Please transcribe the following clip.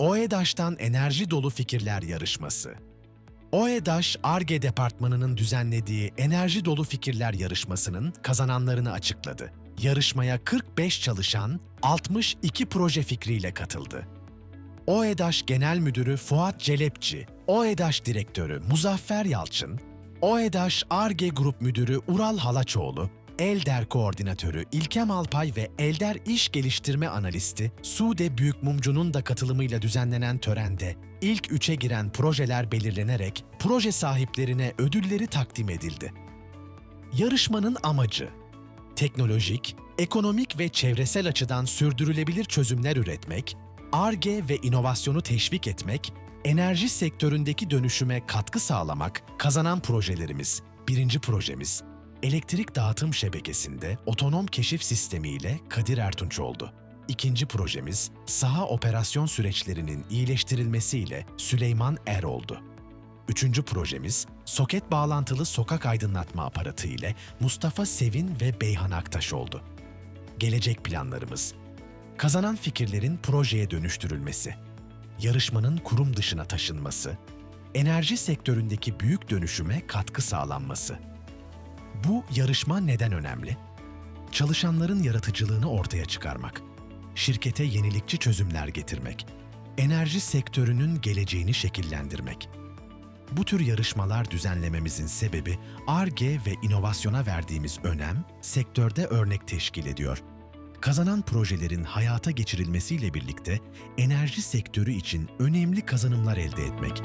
OEDAŞ'tan Enerji Dolu Fikirler Yarışması. OEDAŞ, ARGE Departmanı'nın düzenlediği Enerji Dolu Fikirler Yarışması'nın kazananlarını açıkladı. Yarışmaya 45 çalışan 62 proje fikriyle katıldı. OEDAŞ Genel Müdürü Fuat Celepçi, OEDAŞ Direktörü Muzaffer Yalçın, OEDAŞ ARGE Grup Müdürü Ural Halaçoğlu, Elder Koordinatörü İlkem Alpay ve Elder İş Geliştirme Analisti Sude Büyükmumcu'nun da katılımıyla düzenlenen törende ilk üçe giren projeler belirlenerek proje sahiplerine ödülleri takdim edildi. Yarışmanın amacı teknolojik, ekonomik ve çevresel açıdan sürdürülebilir çözümler üretmek, ARGE ve inovasyonu teşvik etmek, enerji sektöründeki dönüşüme katkı sağlamak, kazanan projelerimiz, birinci projemiz, elektrik dağıtım şebekesinde otonom keşif sistemi ile Kadir Ertunç oldu. İkinci projemiz, saha operasyon süreçlerinin iyileştirilmesiyle Süleyman Er oldu. Üçüncü projemiz, soket bağlantılı sokak aydınlatma aparatı ile Mustafa Sevin ve Beyhan Aktaş oldu. Gelecek planlarımız, kazanan fikirlerin projeye dönüştürülmesi, yarışmanın kurum dışına taşınması, enerji sektöründeki büyük dönüşüme katkı sağlanması. Bu yarışma neden önemli? Çalışanların yaratıcılığını ortaya çıkarmak, şirkete yenilikçi çözümler getirmek, enerji sektörünün geleceğini şekillendirmek. Bu tür yarışmalar düzenlememizin sebebi ARGE ve inovasyona verdiğimiz önem sektörde örnek teşkil ediyor. Kazanan projelerin hayata geçirilmesiyle birlikte enerji sektörü için önemli kazanımlar elde etmek.